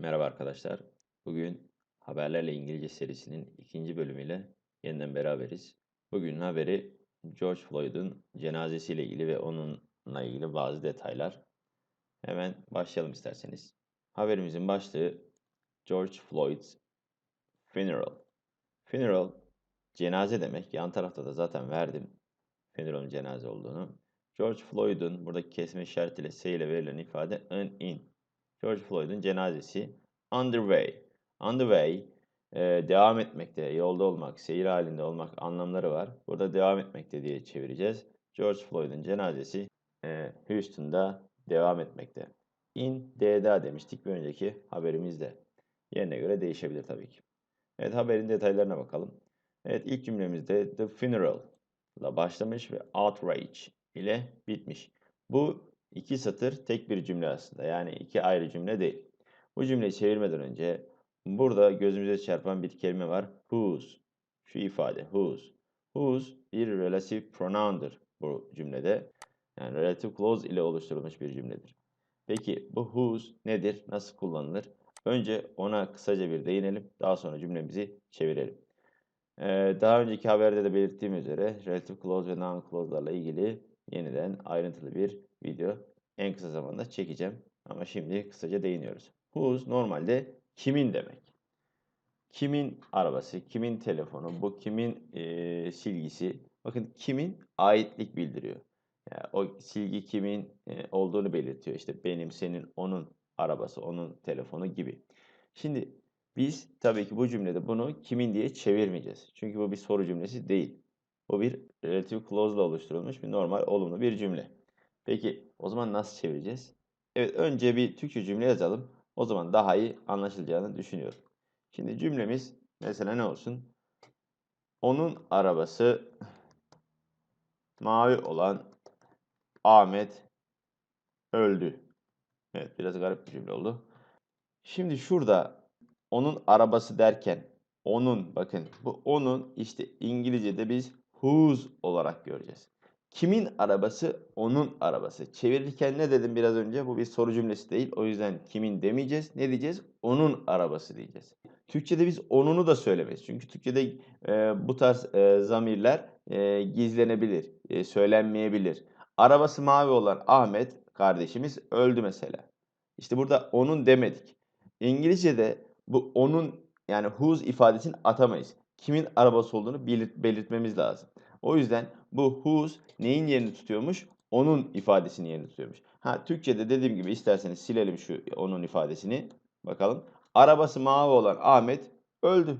Merhaba arkadaşlar. Bugün Haberlerle İngilizce serisinin ikinci bölümüyle yeniden beraberiz. Bugünün haberi George Floyd'un cenazesiyle ilgili ve onunla ilgili bazı detaylar. Hemen başlayalım isterseniz. Haberimizin başlığı George Floyd's Funeral. Funeral cenaze demek. Yan tarafta da zaten verdim funeral'ın cenaze olduğunu. George Floyd'un buradaki kesme işaretiyle S ile verilen ifade an in. George Floyd'un cenazesi underway. Underway e, devam etmekte, yolda olmak, seyir halinde olmak anlamları var. Burada devam etmekte diye çevireceğiz. George Floyd'un cenazesi e, Houston'da devam etmekte. In D'da demiştik bir önceki haberimizde. Yerine göre değişebilir tabii ki. Evet haberin detaylarına bakalım. Evet ilk cümlemizde the funeral ile başlamış ve outrage ile bitmiş. Bu iki satır tek bir cümle aslında. Yani iki ayrı cümle değil. Bu cümleyi çevirmeden önce burada gözümüze çarpan bir kelime var. Whose. Şu ifade whose. Whose bir relative pronoun'dur bu cümlede. Yani relative clause ile oluşturulmuş bir cümledir. Peki bu whose nedir? Nasıl kullanılır? Önce ona kısaca bir değinelim. Daha sonra cümlemizi çevirelim. Ee, daha önceki haberde de belirttiğim üzere relative clause ve noun clause'larla ilgili yeniden ayrıntılı bir video en kısa zamanda çekeceğim. Ama şimdi kısaca değiniyoruz. Whose normalde kimin demek. Kimin arabası, kimin telefonu, bu kimin e, silgisi. Bakın kimin aitlik bildiriyor. Yani o silgi kimin e, olduğunu belirtiyor. İşte benim, senin, onun arabası, onun telefonu gibi. Şimdi biz tabii ki bu cümlede bunu kimin diye çevirmeyeceğiz. Çünkü bu bir soru cümlesi değil. Bu bir relative clause ile oluşturulmuş bir normal olumlu bir cümle. Peki o zaman nasıl çevireceğiz? Evet önce bir Türkçe cümle yazalım. O zaman daha iyi anlaşılacağını düşünüyorum. Şimdi cümlemiz mesela ne olsun? Onun arabası mavi olan Ahmet öldü. Evet biraz garip bir cümle oldu. Şimdi şurada onun arabası derken onun bakın bu onun işte İngilizce'de biz whose olarak göreceğiz. Kimin arabası? Onun arabası. Çevirirken ne dedim biraz önce? Bu bir soru cümlesi değil. O yüzden kimin demeyeceğiz. Ne diyeceğiz? Onun arabası diyeceğiz. Türkçe'de biz onunu da söylemeyiz. Çünkü Türkçe'de e, bu tarz e, zamirler e, gizlenebilir, e, söylenmeyebilir. Arabası mavi olan Ahmet kardeşimiz öldü mesela. İşte burada onun demedik. İngilizce'de bu onun yani whose ifadesini atamayız. Kimin arabası olduğunu belirt belirtmemiz lazım. O yüzden bu whose neyin yerini tutuyormuş? Onun ifadesini yerini tutuyormuş. Ha Türkçe'de dediğim gibi isterseniz silelim şu onun ifadesini. Bakalım. Arabası mavi olan Ahmet öldü.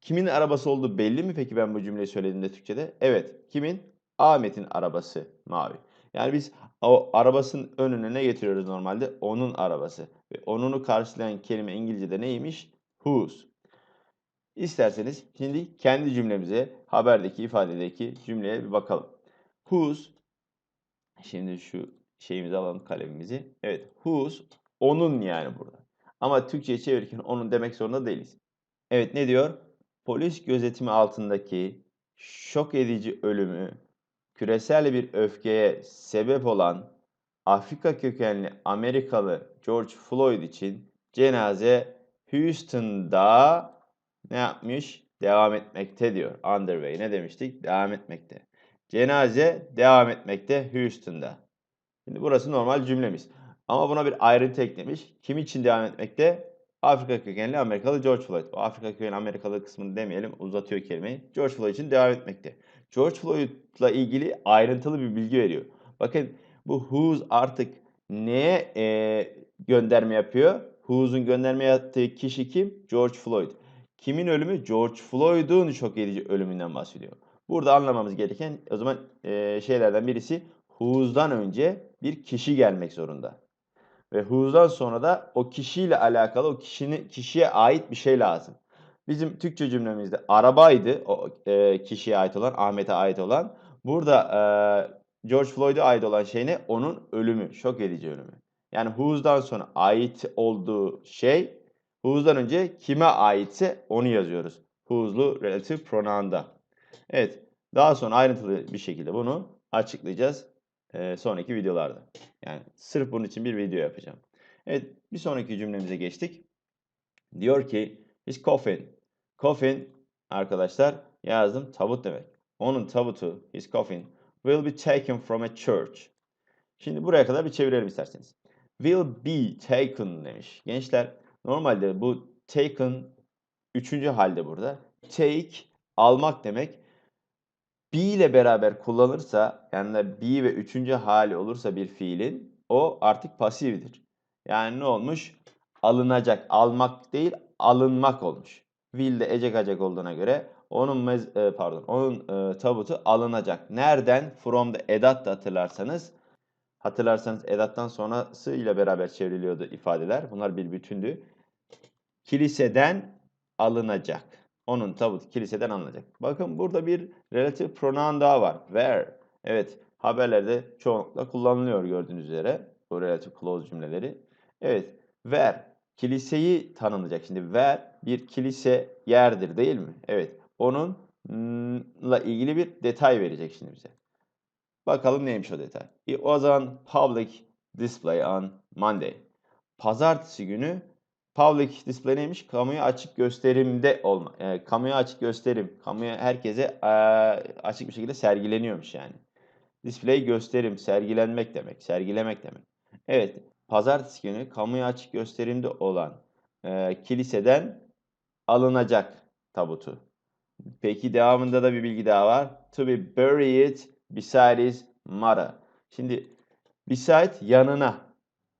Kimin arabası olduğu belli mi peki ben bu cümleyi söylediğimde Türkçe'de? Evet. Kimin? Ahmet'in arabası mavi. Yani biz o arabasının önüne ne getiriyoruz normalde? Onun arabası. Ve onunu karşılayan kelime İngilizce'de neymiş? Whose. İsterseniz şimdi kendi cümlemize, haberdeki ifadedeki cümleye bir bakalım. Whose, şimdi şu şeyimizi alalım kalemimizi. Evet, whose, onun yani burada. Ama Türkçe'ye çevirirken onun demek zorunda değiliz. Evet ne diyor? Polis gözetimi altındaki şok edici ölümü küresel bir öfkeye sebep olan Afrika kökenli Amerikalı George Floyd için cenaze Houston'da ne yapmış? Devam etmekte diyor. Underway ne demiştik? Devam etmekte. Cenaze devam etmekte Houston'da. Şimdi burası normal cümlemiz. Ama buna bir ayrıntı eklemiş. Kim için devam etmekte? Afrika kökenli Amerikalı George Floyd. O Afrika kökenli Amerikalı kısmını demeyelim. Uzatıyor kelimeyi. George Floyd için devam etmekte. George Floyd'la ilgili ayrıntılı bir bilgi veriyor. Bakın bu whose artık neye e, gönderme yapıyor? Whose'un gönderme yaptığı kişi kim? George Floyd. Kimin ölümü? George Floyd'un şok edici ölümünden bahsediyor. Burada anlamamız gereken o zaman e, şeylerden birisi whose'dan önce bir kişi gelmek zorunda. Ve whose'dan sonra da o kişiyle alakalı o kişinin kişiye ait bir şey lazım. Bizim Türkçe cümlemizde arabaydı o e, kişiye ait olan, Ahmet'e ait olan. Burada e, George Floyd'a ait olan şey ne? Onun ölümü, şok edici ölümü. Yani whose'dan sonra ait olduğu şey Who'dan önce kime aitse onu yazıyoruz. Who's'lu relative pronoun'da. Evet. Daha sonra ayrıntılı bir şekilde bunu açıklayacağız e, sonraki videolarda. Yani sırf bunun için bir video yapacağım. Evet, bir sonraki cümlemize geçtik. Diyor ki his coffin. Coffin arkadaşlar yazdım tabut demek. Onun tabutu his coffin will be taken from a church. Şimdi buraya kadar bir çevirelim isterseniz. Will be taken demiş. Gençler normalde bu taken üçüncü halde burada. Take almak demek. Be ile beraber kullanırsa yani be ve üçüncü hali olursa bir fiilin o artık pasifdir. Yani ne olmuş? Alınacak. Almak değil alınmak olmuş. Will de ecek olduğuna göre onun mez, e, pardon onun e, tabutu alınacak. Nereden? From the edat da hatırlarsanız hatırlarsanız edattan sonrası ile beraber çevriliyordu ifadeler. Bunlar bir bütündü. Kiliseden alınacak. Onun tabutu kiliseden alınacak. Bakın burada bir relative pronoun daha var. Where. Evet haberlerde çoğunlukla kullanılıyor gördüğünüz üzere. Bu relative clause cümleleri. Evet. Where. Kiliseyi tanımlayacak. Şimdi where bir kilise yerdir değil mi? Evet. Onunla ilgili bir detay verecek şimdi bize. Bakalım neymiş o detay. It was on public display on Monday. Pazartesi günü public display neymiş? Kamuya açık gösterimde olma. E, kamuya açık gösterim. Kamuya herkese e, açık bir şekilde sergileniyormuş yani. Display gösterim, sergilenmek demek, sergilemek demek. Evet, pazartesi günü kamuya açık gösterimde olan e, kiliseden alınacak tabutu. Peki devamında da bir bilgi daha var. To be buried beside his mother. Şimdi beside yanına.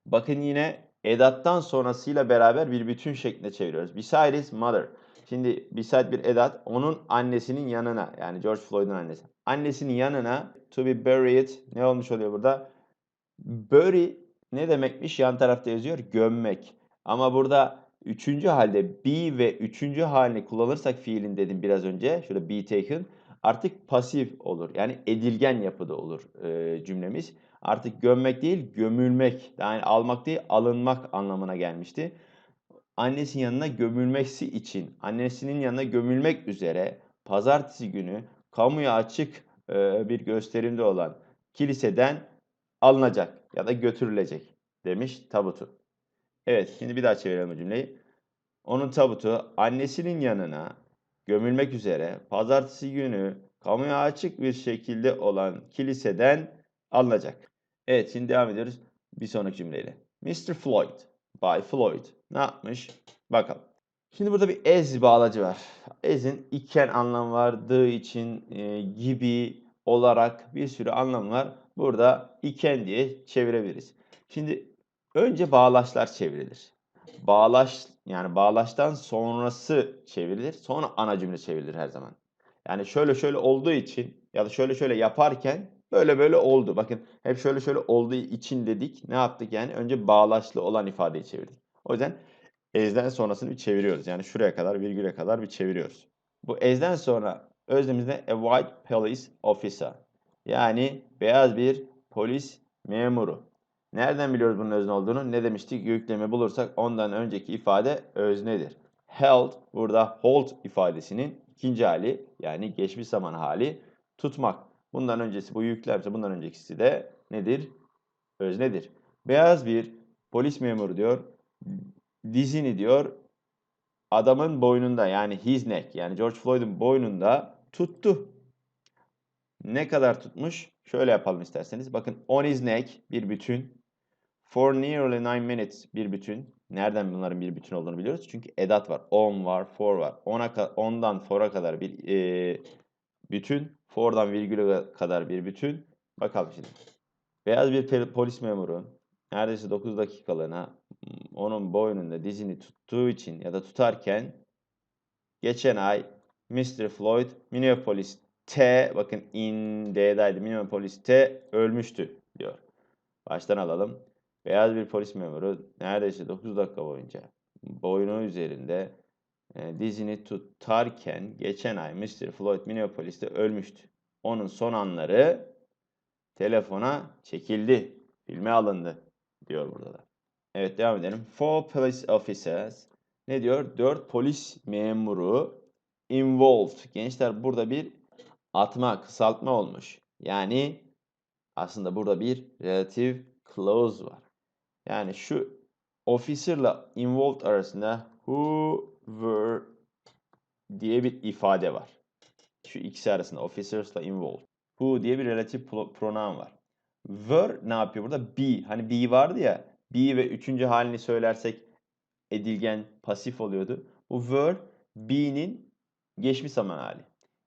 Bakın yine edattan sonrasıyla beraber bir bütün şeklinde çeviriyoruz. Beside his mother. Şimdi beside bir edat onun annesinin yanına yani George Floyd'un annesi. Annesinin yanına to be buried ne olmuş oluyor burada? Bury ne demekmiş? Yan tarafta yazıyor gömmek. Ama burada üçüncü halde be ve üçüncü halini kullanırsak fiilin dedim biraz önce. Şurada be taken artık pasif olur. Yani edilgen yapıda olur e, cümlemiz. Artık gömmek değil gömülmek yani almak değil alınmak anlamına gelmişti. Annesinin yanına gömülmesi için annesinin yanına gömülmek üzere pazartesi günü kamuya açık e, bir gösterimde olan kiliseden alınacak ya da götürülecek demiş tabutu. Evet şimdi bir daha çevirelim bu cümleyi. Onun tabutu annesinin yanına gömülmek üzere pazartesi günü kamuya açık bir şekilde olan kiliseden alınacak. Evet şimdi devam ediyoruz bir sonraki cümleyle. Mr. Floyd, Bay Floyd ne yapmış? Bakalım. Şimdi burada bir ez bağlacı var. Ez'in iken anlam vardığı için e, gibi olarak bir sürü anlam var. Burada iken diye çevirebiliriz. Şimdi önce bağlaçlar çevrilir. Bağlaç yani bağlaçtan sonrası çevrilir. Sonra ana cümle çevrilir her zaman. Yani şöyle şöyle olduğu için ya da şöyle şöyle yaparken böyle böyle oldu. Bakın hep şöyle şöyle olduğu için dedik. Ne yaptık yani? Önce bağlaçlı olan ifadeyi çevirdik. O yüzden ezden sonrasını bir çeviriyoruz. Yani şuraya kadar virgüle kadar bir çeviriyoruz. Bu ezden sonra özlemizde a white police officer. Yani beyaz bir polis memuru. Nereden biliyoruz bunun özne olduğunu? Ne demiştik? Yükleme bulursak ondan önceki ifade öznedir. Held burada hold ifadesinin ikinci hali yani geçmiş zaman hali tutmak. Bundan öncesi bu yüklemse bundan öncekisi de nedir? Öznedir. Beyaz bir polis memuru diyor dizini diyor adamın boynunda yani his neck yani George Floyd'un boynunda tuttu. Ne kadar tutmuş? Şöyle yapalım isterseniz. Bakın on his neck bir bütün. For nearly nine minutes bir bütün. Nereden bunların bir bütün olduğunu biliyoruz? Çünkü edat var. On var, for var. Ona, ondan for'a kadar bir e, bütün. For'dan virgüle kadar bir bütün. Bakalım şimdi. Beyaz bir polis memuru neredeyse 9 dakikalığına onun boynunda dizini tuttuğu için ya da tutarken geçen ay Mr. Floyd Minneapolis T bakın in D'daydı Minneapolis T ölmüştü diyor. Baştan alalım. Beyaz bir polis memuru neredeyse 9 dakika boyunca boynu üzerinde dizini tutarken geçen ay Mr. Floyd Minneapolis'te ölmüştü. Onun son anları telefona çekildi, filme alındı diyor burada da. Evet devam edelim. Four police officers ne diyor? Dört polis memuru involved. Gençler burada bir atma, kısaltma olmuş. Yani aslında burada bir relative clause var. Yani şu officer'la involved arasında who were diye bir ifade var. Şu ikisi arasında officers'la involved. Who diye bir relative pro- pronoun var. Were ne yapıyor burada? Be. Hani be vardı ya. Be ve üçüncü halini söylersek edilgen pasif oluyordu. Bu were be'nin geçmiş zaman hali.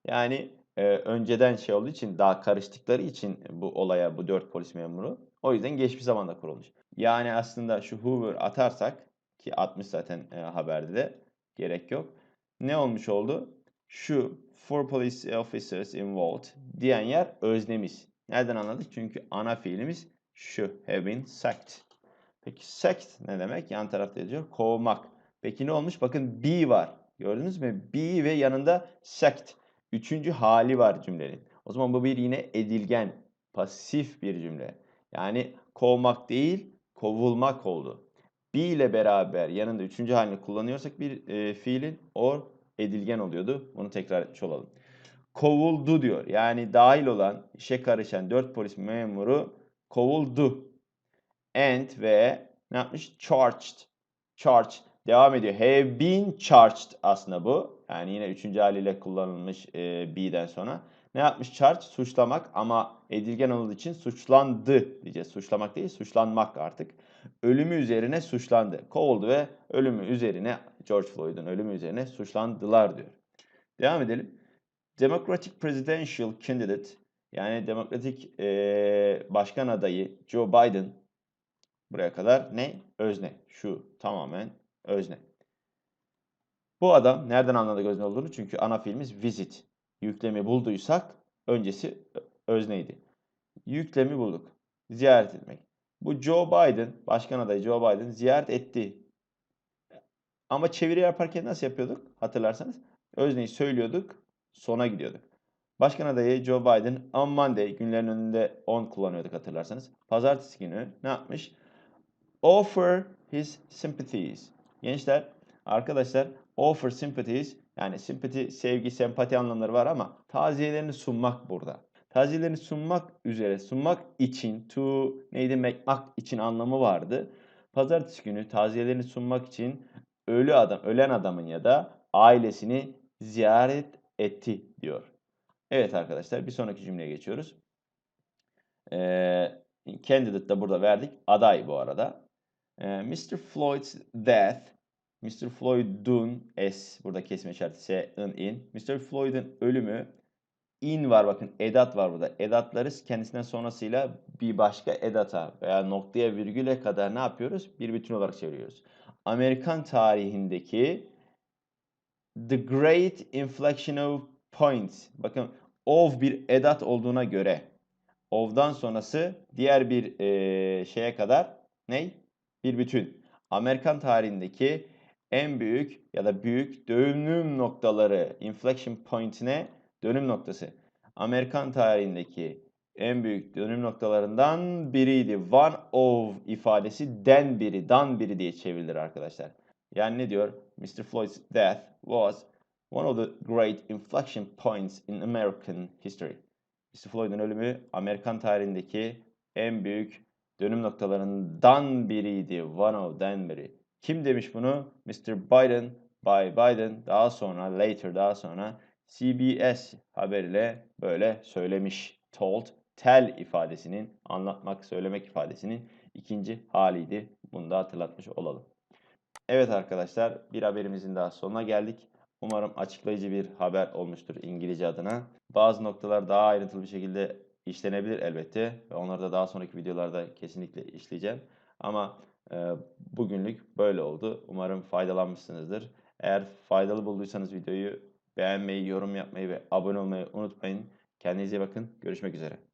Yani e, önceden şey olduğu için daha karıştıkları için bu olaya bu dört polis memuru o yüzden geçmiş zamanda kurulmuş. Yani aslında şu who were atarsak ki atmış zaten e, haberde de gerek yok. Ne olmuş oldu? Şu four police officers involved diyen yer öznemiz. Nereden anladık? Çünkü ana fiilimiz şu have been sacked. Peki sacked ne demek? Yan tarafta yazıyor. Kovmak. Peki ne olmuş? Bakın be var. Gördünüz mü? Be ve yanında sacked. Üçüncü hali var cümlenin. O zaman bu bir yine edilgen, pasif bir cümle. Yani kovmak değil, kovulmak oldu. Be ile beraber yanında üçüncü halini kullanıyorsak bir e, fiilin or edilgen oluyordu. Bunu tekrar etmiş olalım. Kovuldu diyor. Yani dahil olan, işe karışan dört polis memuru kovuldu. And ve ne yapmış? Charged. Charged. Devam ediyor. Have been charged aslında bu. Yani yine üçüncü haliyle kullanılmış e, be'den sonra. Ne yapmış? Charge suçlamak ama edilgen olduğu için suçlandı diyeceğiz. Suçlamak değil, suçlanmak artık. Ölümü üzerine suçlandı. Kovuldu ve ölümü üzerine George Floyd'un ölümü üzerine suçlandılar diyor. Devam edelim. Democratic Presidential Candidate yani demokratik e, başkan adayı Joe Biden buraya kadar ne? Özne. Şu tamamen özne. Bu adam nereden anladık özne olduğunu? Çünkü ana filmimiz visit. Yüklemi bulduysak öncesi özneydi. Yüklemi bulduk. Ziyaret etmek. Bu Joe Biden, başkan adayı Joe Biden ziyaret etti. Ama çeviri yaparken nasıl yapıyorduk? Hatırlarsanız özneyi söylüyorduk, sona gidiyorduk. Başkan adayı Joe Biden on Monday günlerin önünde on kullanıyorduk hatırlarsanız. Pazartesi günü ne yapmış? Offer his sympathies. Gençler, arkadaşlar offer sympathies yani simpati, sevgi, sempati anlamları var ama taziyelerini sunmak burada. Taziyelerini sunmak üzere, sunmak için, to neydi, mekmak için anlamı vardı. Pazartesi günü taziyelerini sunmak için ölü adam, ölen adamın ya da ailesini ziyaret etti diyor. Evet arkadaşlar bir sonraki cümleye geçiyoruz. Ee, candidate da burada verdik. Aday bu arada. Ee, Mr. Floyd's death. Mr. Floyd'un S burada kesme işareti S, in, in. Mr. Floyd'un ölümü in var bakın edat var burada. Edatları kendisinden sonrasıyla bir başka edata veya noktaya virgüle kadar ne yapıyoruz? Bir bütün olarak çeviriyoruz. Amerikan tarihindeki the great inflection of points. Bakın of bir edat olduğuna göre of'dan sonrası diğer bir e, şeye kadar ne? Bir bütün. Amerikan tarihindeki en büyük ya da büyük dönüm noktaları inflection point'ine dönüm noktası. Amerikan tarihindeki en büyük dönüm noktalarından biriydi. One of ifadesi den biri, dan biri diye çevrilir arkadaşlar. Yani ne diyor? Mr. Floyd's death was one of the great inflection points in American history. Mr. Floyd'un ölümü Amerikan tarihindeki en büyük dönüm noktalarından biriydi. One of them biri. Kim demiş bunu? Mr. Biden, by Biden daha sonra, later daha sonra CBS haberiyle böyle söylemiş. Told, tell ifadesinin, anlatmak, söylemek ifadesinin ikinci haliydi. Bunu da hatırlatmış olalım. Evet arkadaşlar bir haberimizin daha sonuna geldik. Umarım açıklayıcı bir haber olmuştur İngilizce adına. Bazı noktalar daha ayrıntılı bir şekilde işlenebilir elbette. Ve onları da daha sonraki videolarda kesinlikle işleyeceğim. Ama e, bugünlük böyle oldu. Umarım faydalanmışsınızdır. Eğer faydalı bulduysanız videoyu beğenmeyi, yorum yapmayı ve abone olmayı unutmayın. Kendinize bakın. Görüşmek üzere.